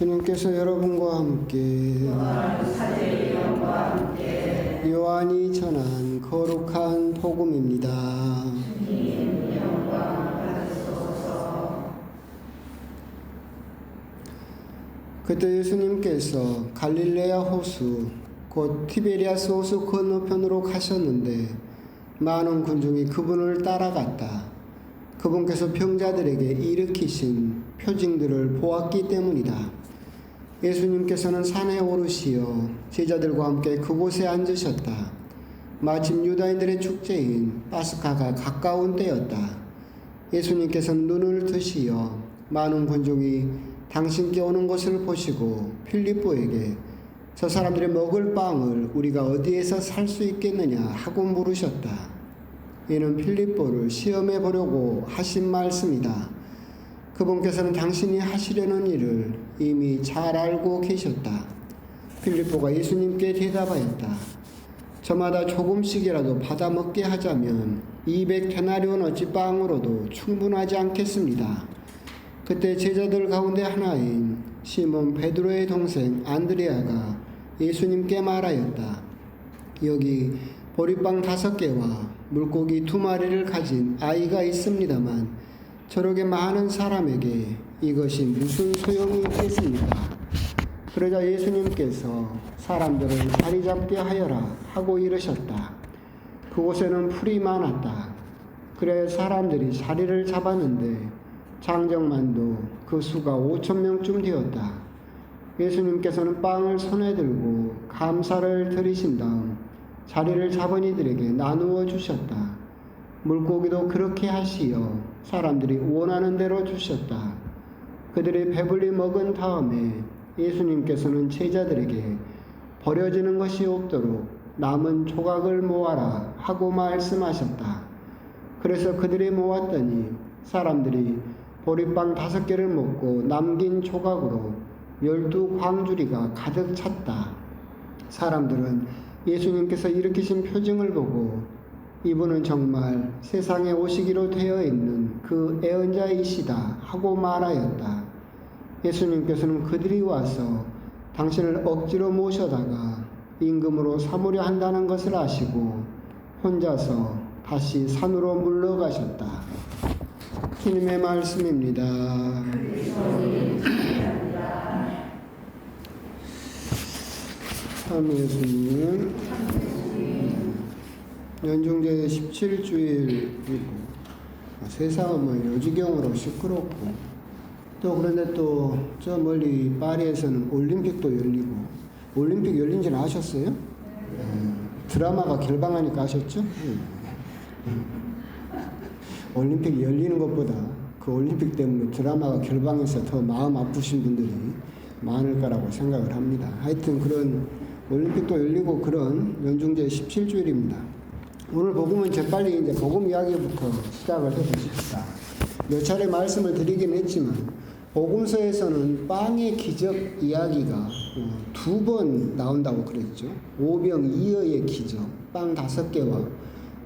주님께서 여러분과 함께 요한이 전한 거룩한 복음입니다. 그때 예수님께서 갈릴레아 호수 곧 티베리아스 호수 건너편으로 가셨는데 많은 군중이 그분을 따라갔다. 그분께서 병자들에게 일으키신 표징들을 보았기 때문이다. 예수님께서는 산에 오르시어 제자들과 함께 그곳에 앉으셨다. 마침 유다인들의 축제인 파스카가 가까운 때였다. 예수님께서는 눈을 드시어 많은 군중이 당신께 오는 것을 보시고 필리포에게 저 사람들이 먹을 빵을 우리가 어디에서 살 수 있겠느냐 하고 물으셨다. 이는 필리포를 시험해 보려고 하신 말씀이다. 그분께서는 당신이 하시려는 일을 이미 잘 알고 계셨다. 필리포가 예수님께 대답하였다. 저마다 조금씩이라도 받아 먹게 하자면 200데나리온 어치 빵으로도 충분하지 않겠습니다. 그때 제자들 가운데 하나인 시몬 베드로의 동생 안드레아가 예수님께 말하였다. 여기 보리빵 다섯 개와 물고기 두 마리를 가진 아이가 있습니다만 저렇게 많은 사람에게 이것이 무슨 소용이 있겠습니까? 그러자 예수님께서 사람들을 자리 잡게 하여라 하고 이르셨다. 그곳에는 풀이 많았다. 그래 사람들이 자리를 잡았는데 장정만도 그 수가 5천 명쯤 되었다. 예수님께서는 빵을 손에 들고 감사를 드리신 다음 자리를 잡은 이들에게 나누어 주셨다. 물고기도 그렇게 하시어 사람들이 원하는 대로 주셨다. 그들이 배불리 먹은 다음에 예수님께서는 제자들에게 버려지는 것이 없도록 남은 조각을 모아라 하고 말씀하셨다. 그래서 그들이 모았더니 사람들이 보리빵 다섯 개를 먹고 남긴 조각으로 열두 광주리가 가득 찼다. 사람들은 예수님께서 일으키신 표징을 보고 이분은 정말 세상에 오시기로 되어 있는 그 애언자이시다 하고 말하였다. 예수님께서는 그들이 와서 당신을 억지로 모셔다가 임금으로 삼으려 한다는 것을 아시고 혼자서 다시 산으로 물러가셨다. 주님의 말씀입니다. 참 예수님 연중제 17주일이고 세상은 뭐 요지경으로 시끄럽고 또 그런데 또 저 멀리 파리에서는 올림픽도 열리고 올림픽 열린 지는 아셨어요? 네. 드라마가 결방하니까 아셨죠? 네. 올림픽 열리는 것보다 그 올림픽 때문에 드라마가 결방해서 더 마음 아프신 분들이 많을 거라고 생각을 합니다. 하여튼 그런 올림픽도 열리고 그런 연중제 17주일입니다. 오늘 복음은 재빨리 이제 복음 이야기부터 시작을 해보십시다. 몇 차례 말씀을 드리긴 했지만 복음서에서는 빵의 기적 이야기가 어, 두번 나온다고 그랬죠. 오병 이어의 기적, 빵 다섯 개와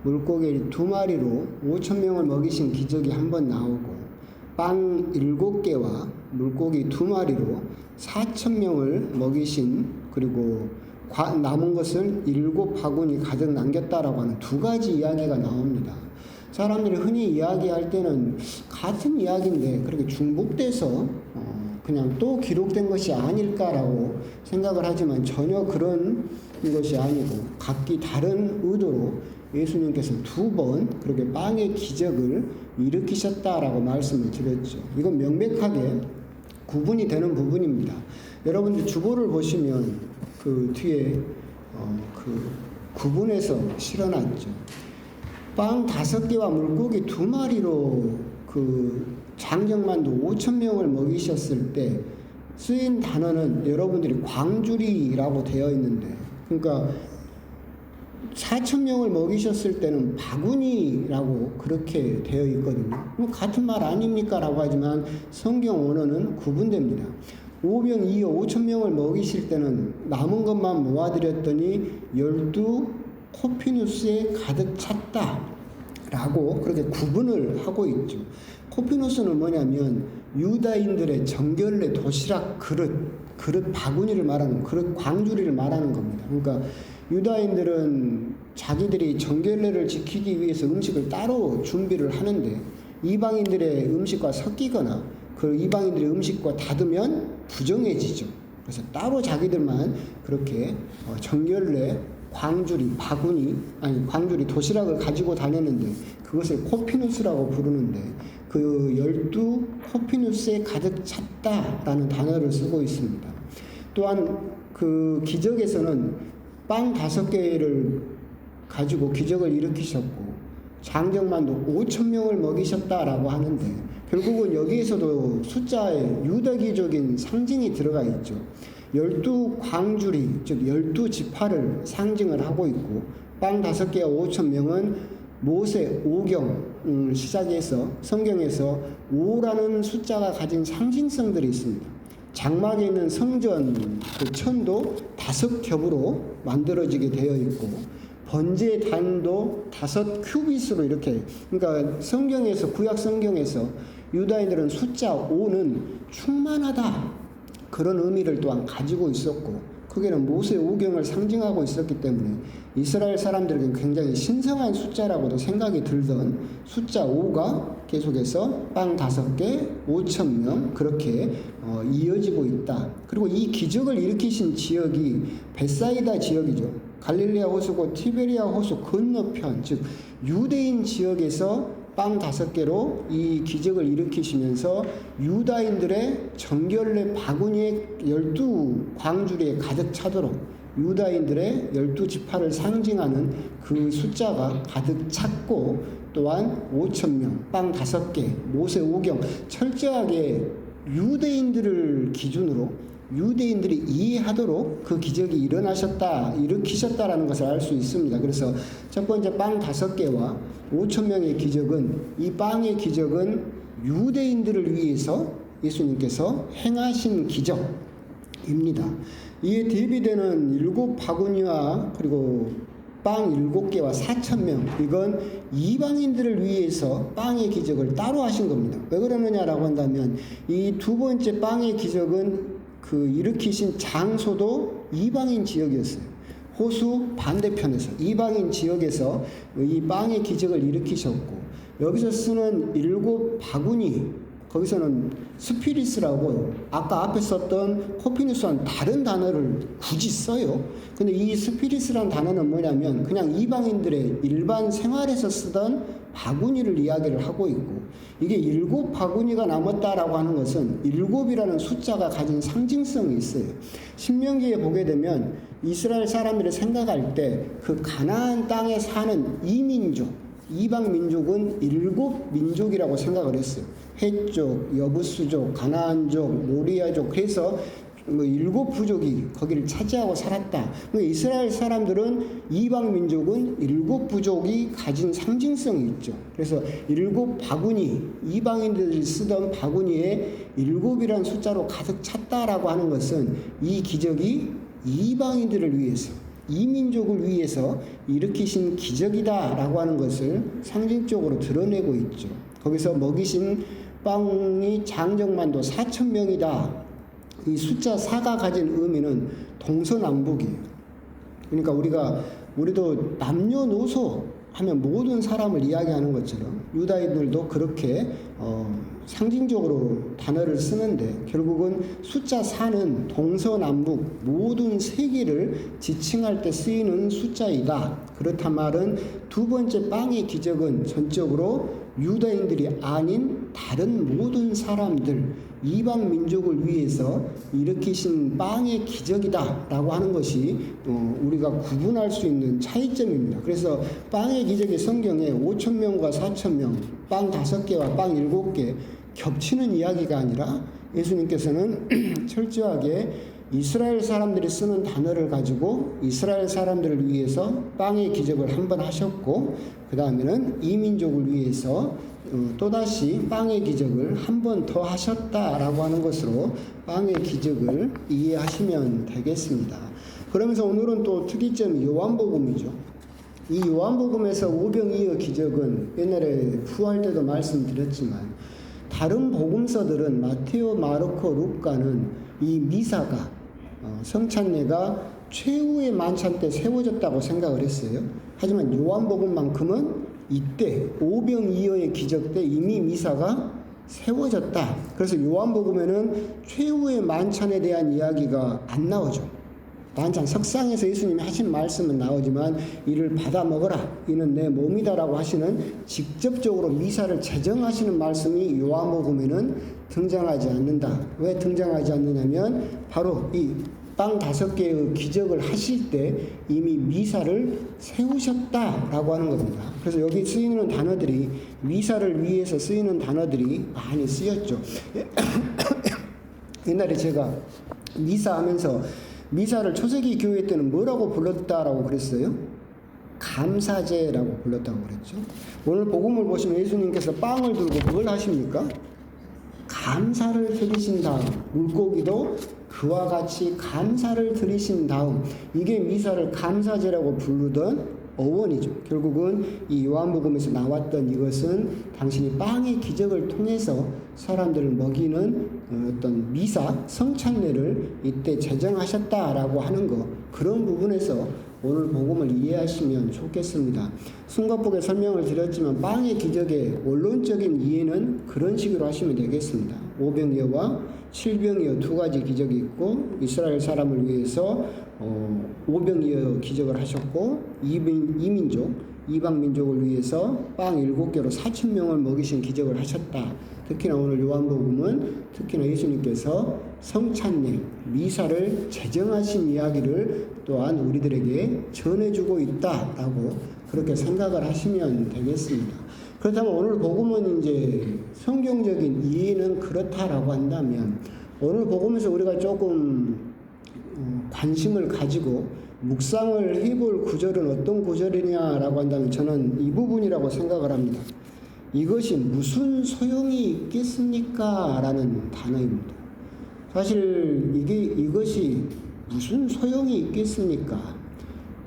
물고기 두 마리로 5천 명을 먹이신 기적이 한 번 나오고 빵 일곱 개와 물고기 두 마리로 4천 명을 먹이신 그리고 남은 것을 일곱 바구니 가득 남겼다라고 하는 두 가지 이야기가 나옵니다. 사람들이 흔히 이야기할 때는 같은 이야기인데 그렇게 중복돼서 어 그냥 또 기록된 것이 아닐까라고 생각을 하지만 전혀 그런 것이 아니고 각기 다른 의도로 예수님께서 두 번 그렇게 빵의 기적을 일으키셨다라고 말씀을 드렸죠. 이건 명백하게 구분이 되는 부분입니다. 여러분들 주보를 보시면 그 뒤에 어, 그 구분해서 실어놨죠. 빵 다섯 개와 물고기 두 마리로 그 장정만도 5천 명을 먹이셨을 때 쓰인 단어는 여러분들이 광주리라고 되어 있는데 그러니까 4천 명을 먹이셨을 때는 바구니라고 그렇게 되어 있거든요. 같은 말 아닙니까? 라고 하지만 성경 원어는 구분됩니다. 5병 2여 5천 명을 먹이실 때는 남은 것만 모아드렸더니 12 코피누스에 가득 찼다. 라고 그렇게 구분을 하고 있죠. 코피누스는 뭐냐면 유다인들의 정결례 도시락 그릇 그릇 바구니를 말하는 그릇 광주리를 말하는 겁니다. 그러니까 유다인들은 자기들이 정결례를 지키기 위해서 음식을 따로 준비를 하는데 이방인들의 음식과 섞이거나 그 이방인들의 음식과 닿으면 부정해지죠. 그래서 따로 자기들만 그렇게 어, 정결례 광주리 바구니 아니 광주리 도시락을 가지고 다녔는데 그것을 코피누스라고 부르는데 그 열두 코피누스에 가득 찼다라는 단어를 쓰고 있습니다. 또한 그 기적에서는 빵 다섯 개를 가지고 기적을 일으키셨고 장정만도 5천 명을 먹이셨다라고 하는데 결국은 여기에서도 숫자에 유대기적인 상징이 들어가 있죠. 열두 광주리 즉 열두 지파를 상징을 하고 있고 빵 다섯 개와 5천 명은 모세 오경 음, 시작해서 성경에서 5라는 숫자가 가진 상징성들이 있습니다. 장막에 있는 성전 그 천도 다섯 겹으로 만들어지게 되어 있고 번제 단도 다섯 큐빗으로 이렇게 그러니까 성경에서 구약 성경에서 유다인들은 숫자 5는 충만하다 그런 의미를 또한 가지고 있었고 그게는 모세 오경을 상징하고 있었기 때문에 이스라엘 사람들에게 굉장히 신성한 숫자라고도 생각이 들던 숫자 5가 계속해서 빵 다섯 개, 5천 명 그렇게 어, 이어지고 있다. 그리고 이 기적을 일으키신 지역이 베사이다 지역이죠. 갈릴레아 호수고 티베리아 호수 건너편 즉 유대인 지역에서 빵 다섯 개로 이 기적을 일으키시면서 유다인들의 정결례 바구니에 열두 광주리에 가득 차도록 유다인들의 열두 지파를 상징하는 그 숫자가 가득 찼고 또한 5천 명, 빵 다섯 개, 모세 오경 철저하게 유대인들을 기준으로 유대인들이 이해하도록 그 기적이 일어나셨다, 일으키셨다라는 것을 알 수 있습니다. 그래서 첫 번째 빵 다섯 개와 5천 명의 기적은 이 빵의 기적은 유대인들을 위해서 예수님께서 행하신 기적입니다. 이에 대비되는 일곱 바구니와 그리고 빵 일곱 개와 사천 명 이건 이방인들을 위해서 빵의 기적을 따로 하신 겁니다. 왜 그러느냐라고 한다면 이 두 번째 빵의 기적은 그 일으키신 장소도 이방인 지역이었어요. 호수 반대편에서 이방인 지역에서 이 빵의 기적을 일으키셨고 여기서 쓰는 일곱 바구니 거기서는 스피리스라고 아까 앞에 썼던 코피누스한 다른 단어를 굳이 써요. 근데 이 스피리스란 단어는 뭐냐면 그냥 이방인들의 일반 생활에서 쓰던 바구니를 이야기를 하고 있고 이게 일곱 바구니가 남았다라고 하는 것은 일곱이라는 숫자가 가진 상징성이 있어요. 신명기에 보게 되면 이스라엘 사람들이 생각할 때 그 가나안 땅에 사는 이민족 이방 민족은 일곱 민족이라고 생각을 했어요. 해족, 여부수족, 가나안족, 모리아족 그래서 뭐 일곱 부족이 거기를 차지하고 살았다. 그러니까 이스라엘 사람들은 이방 민족은 일곱 부족이 가진 상징성이 있죠. 그래서 일곱 바구니 이방인들이 쓰던 바구니에 일곱이라는 숫자로 가득 찼다라고 하는 것은 이 기적이 이방인들을 위해서 이 민족을 위해서 일으키신 기적이다라고 하는 것을 상징적으로 드러내고 있죠. 거기서 먹이신 빵이 장정만도 4천 명이다. 이 숫자 4가 가진 의미는 동서남북이에요. 그러니까 우리가 우리도 남녀노소 하면 모든 사람을 이야기하는 것처럼 유다인들도 그렇게 어, 상징적으로 단어를 쓰는데 결국은 숫자 4는 동서남북 모든 세계를 지칭할 때 쓰이는 숫자이다. 그렇단 말은 두 번째 빵의 기적은 전적으로 유다인들이 아닌 다른 모든 사람들 이방 민족을 위해서 일으키신 빵의 기적이다라고 하는 것이 어, 우리가 구분할 수 있는 차이점입니다. 그래서 빵의 기적의 성경에 5천 명과 4천 명, 빵 다섯 개와 빵 일곱 개 겹치는 이야기가 아니라 예수님께서는 철저하게 이스라엘 사람들이 쓰는 단어를 가지고 이스라엘 사람들을 위해서 빵의 기적을 한 번 하셨고 그 다음에는 이민족을 위해서 어, 또다시 빵의 기적을 한 번 더 하셨다라고 하는 것으로 빵의 기적을 이해하시면 되겠습니다. 그러면서 오늘은 또 특이점이 요한복음이죠. 이 요한복음에서 오병이어 기적은 옛날에 부활 때도 말씀드렸지만 다른 복음서들은 마테오, 마르코, 루카는 이 미사가 어, 성찬례가 최후의 만찬 때 세워졌다고 생각을 했어요. 하지만 요한복음만큼은 이때 오병이어의 기적 때 이미 미사가 세워졌다. 그래서 요한복음에는 최후의 만찬에 대한 이야기가 안 나오죠. 만찬 석상에서 예수님이 하신 말씀은 나오지만 이를 받아 먹어라. 이는 내 몸이다라고 하시는 직접적으로 미사를 제정하시는 말씀이 요한복음에는 등장하지 않는다. 왜 등장하지 않느냐면 바로 이 빵 다섯 개의 기적을 하실 때 이미 미사를 세우셨다라고 하는 겁니다. 그래서 여기 쓰이는 단어들이 미사를 위해서 쓰이는 단어들이 많이 쓰였죠. 옛날에 제가 미사 하면서 미사를 초세기 교회 때는 뭐라고 불렀다라고 그랬어요? 감사제라고 불렀다고 그랬죠. 오늘 복음을 보시면 예수님께서 빵을 들고 뭘 하십니까? 감사를 드리신 다음 물고기도 그와 같이 감사를 드리신 다음 이게 미사를 감사제라고 부르던 어원이죠. 결국은 이 요한복음에서 나왔던 이것은 당신이 빵의 기적을 통해서 사람들을 먹이는 어떤 미사 성찬례를 이때 제정하셨다라고 하는 거 그런 부분에서 오늘 복음을 이해하시면 좋겠습니다. 숨가쁘게 설명을 드렸지만 빵의 기적의 원론적인 이해는 그런 식으로 하시면 되겠습니다. 오병이어와 칠병이어 두 가지 기적이 있고 이스라엘 사람을 위해서 어, 오병이어 기적을 하셨고 이민, 이민족 이방 민족을 위해서 빵 일곱 개로 사천 명을 먹이신 기적을 하셨다. 특히나 오늘 요한복음은 특히나 예수님께서 성찬례 미사를 제정하신 이야기를 또한 우리들에게 전해주고 있다라고 그렇게 생각을 하시면 되겠습니다. 그렇다면 오늘 복음은 이제 성경적인 이해는 그렇다라고 한다면 오늘 복음에서 우리가 조금 어, 관심을 가지고 묵상을 해볼 구절은 어떤 구절이냐라고 한다면 저는 이 부분이라고 생각을 합니다. 이것이 무슨 소용이 있겠습니까? 라는 단어입니다. 사실 이게 이것이 무슨 소용이 있겠습니까?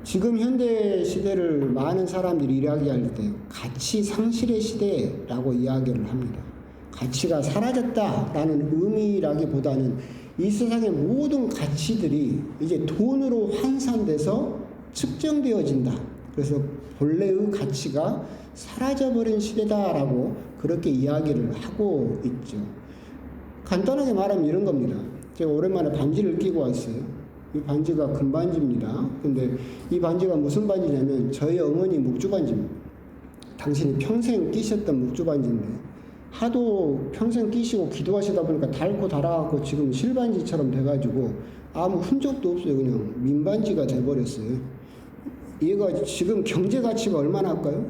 지금 현대 시대를 많은 사람들이 이야기할 때 가치 상실의 시대라고 이야기를 합니다. 가치가 사라졌다라는 의미라기보다는 이 세상의 모든 가치들이 이제 돈으로 환산돼서 측정되어진다. 그래서 본래의 가치가 사라져버린 시대다라고 그렇게 이야기를 하고 있죠. 간단하게 말하면 이런 겁니다. 제가 오랜만에 반지를 끼고 왔어요. 이 반지가 금 반지입니다. 근데 이 반지가 무슨 반지냐면 저희 어머니 묵주 반지입니다. 당신이 평생 끼셨던 묵주 반지인데 하도 평생 끼시고 기도하시다 보니까 닳고 닳아갖고 지금 실반지처럼 돼가지고 아무 흔적도 없어요. 그냥 민반지가 돼버렸어요. 얘가 지금 경제 가치가 얼마나 할까요?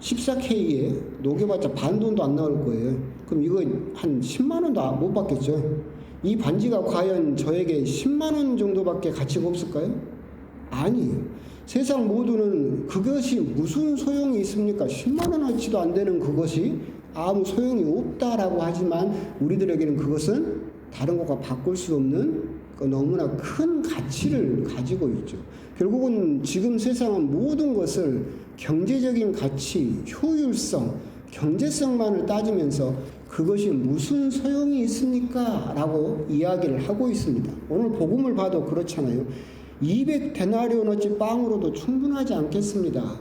14K에 녹여봤자 반 돈도 안 나올 거예요. 그럼 이거 한 10만 원도 못 받겠죠. 이 반지가 과연 저에게 10만 원 정도밖에 가치가 없을까요? 아니에요. 세상 모두는 그것이 무슨 소용이 있습니까? 10만 원어치도 안 되는 그것이 아무 소용이 없다라고 하지만 우리들에게는 그것은 다른 것과 바꿀 수 없는 그 너무나 큰 가치를 가지고 있죠. 결국은 지금 세상은 모든 것을 경제적인 가치, 효율성, 경제성만을 따지면서 그것이 무슨 소용이 있습니까? 라고 이야기를 하고 있습니다. 오늘 복음을 봐도 그렇잖아요. 200 데나리온어치 빵으로도 충분하지 않겠습니다.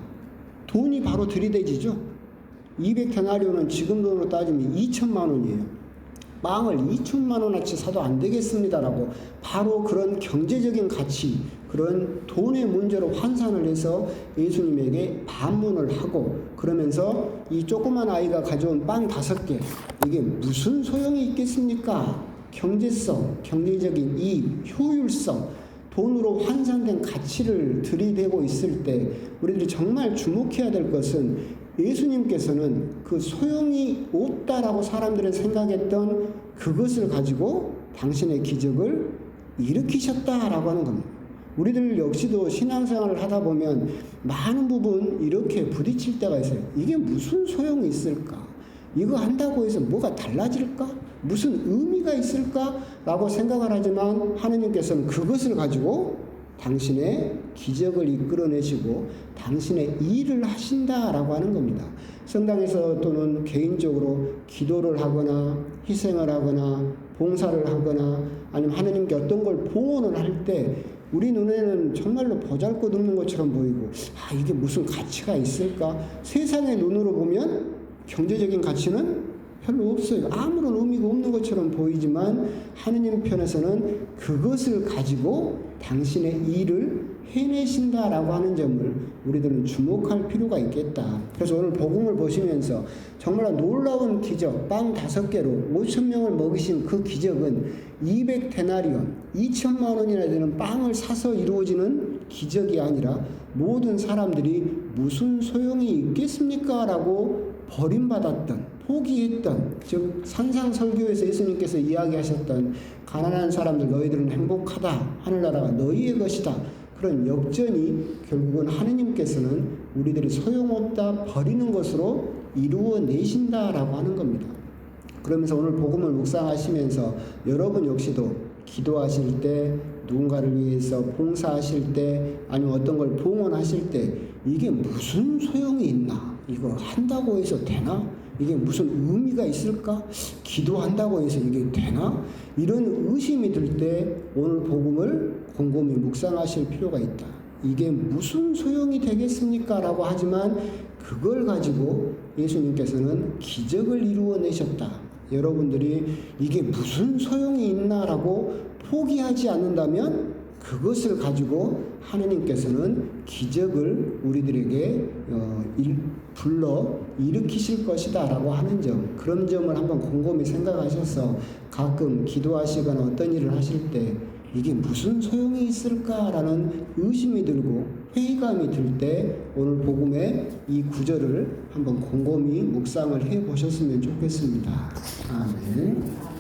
돈이 바로 들이대지죠. 200 데나리온은 지금 돈으로 따지면 2천만 원이에요. 빵을 2천만 원어치 사도 안 되겠습니다라고 바로 그런 경제적인 가치, 그런 돈의 문제로 환산을 해서 예수님에게 반문을 하고 그러면서 이 조그만 아이가 가져온 빵 다섯 개 이게 무슨 소용이 있겠습니까? 경제성, 경제적인 이익, 효율성, 돈으로 환산된 가치를 들이대고 있을 때 우리들이 정말 주목해야 될 것은 예수님께서는 그 소용이 없다라고 사람들이 생각했던 그것을 가지고 당신의 기적을 일으키셨다라고 하는 겁니다. 우리들 역시도 신앙생활을 하다 보면 많은 부분 이렇게 부딪힐 때가 있어요. 이게 무슨 소용이 있을까? 이거 한다고 해서 뭐가 달라질까? 무슨 의미가 있을까? 라고 생각을 하지만 하느님께서는 그것을 가지고 당신의 기적을 이끌어내시고 당신의 일을 하신다라고 하는 겁니다. 성당에서 또는 개인적으로 기도를 하거나 희생을 하거나 봉사를 하거나 아니면 하나님께 어떤 걸 봉헌을 할때 우리 눈에는 정말로 보잘것없는 것처럼 보이고 아 이게 무슨 가치가 있을까? 세상의 눈으로 보면 경제적인 가치는 별로 없어요. 아무런 의미가 없는 것처럼 보이지만 하느님 편에서는 그것을 가지고 당신의 일을 해내신다라고 하는 점을 우리들은 주목할 필요가 있겠다. 그래서 오늘 복음을 보시면서 정말 놀라운 기적, 빵 다섯 개로 5천 명을 먹이신 그 기적은 200 데나리온, 2천만 원이나 되는 빵을 사서 이루어지는 기적이 아니라 모든 사람들이 무슨 소용이 있겠습니까? 라고 버림받았던 포기했던 즉 산상설교에서 예수님께서 이야기하셨던 가난한 사람들 너희들은 행복하다 하늘나라가 너희의 것이다 그런 역전이 결국은 하느님께서는 우리들이 소용없다 버리는 것으로 이루어내신다라고 하는 겁니다. 그러면서 오늘 복음을 묵상하시면서 여러분 역시도 기도하실 때 누군가를 위해서 봉사하실 때 아니면 어떤 걸 봉헌하실 때 이게 무슨 소용이 있나? 이거 한다고 해서 되나? 이게 무슨 의미가 있을까? 기도한다고 해서 이게 되나? 이런 의심이 들 때 오늘 복음을 곰곰이 묵상하실 필요가 있다. 이게 무슨 소용이 되겠습니까? 라고 하지만 그걸 가지고 예수님께서는 기적을 이루어내셨다. 여러분들이 이게 무슨 소용이 있나라고 포기하지 않는다면 그것을 가지고 하느님께서는 기적을 우리들에게 어, 일, 불러 일으키실 것이다 라고 하는 점 그런 점을 한번 곰곰이 생각하셔서 가끔 기도하시거나 어떤 일을 하실 때 이게 무슨 소용이 있을까라는 의심이 들고 회의감이 들 때 오늘 복음의 이 구절을 한번 곰곰이 묵상을 해 보셨으면 좋겠습니다. 아멘.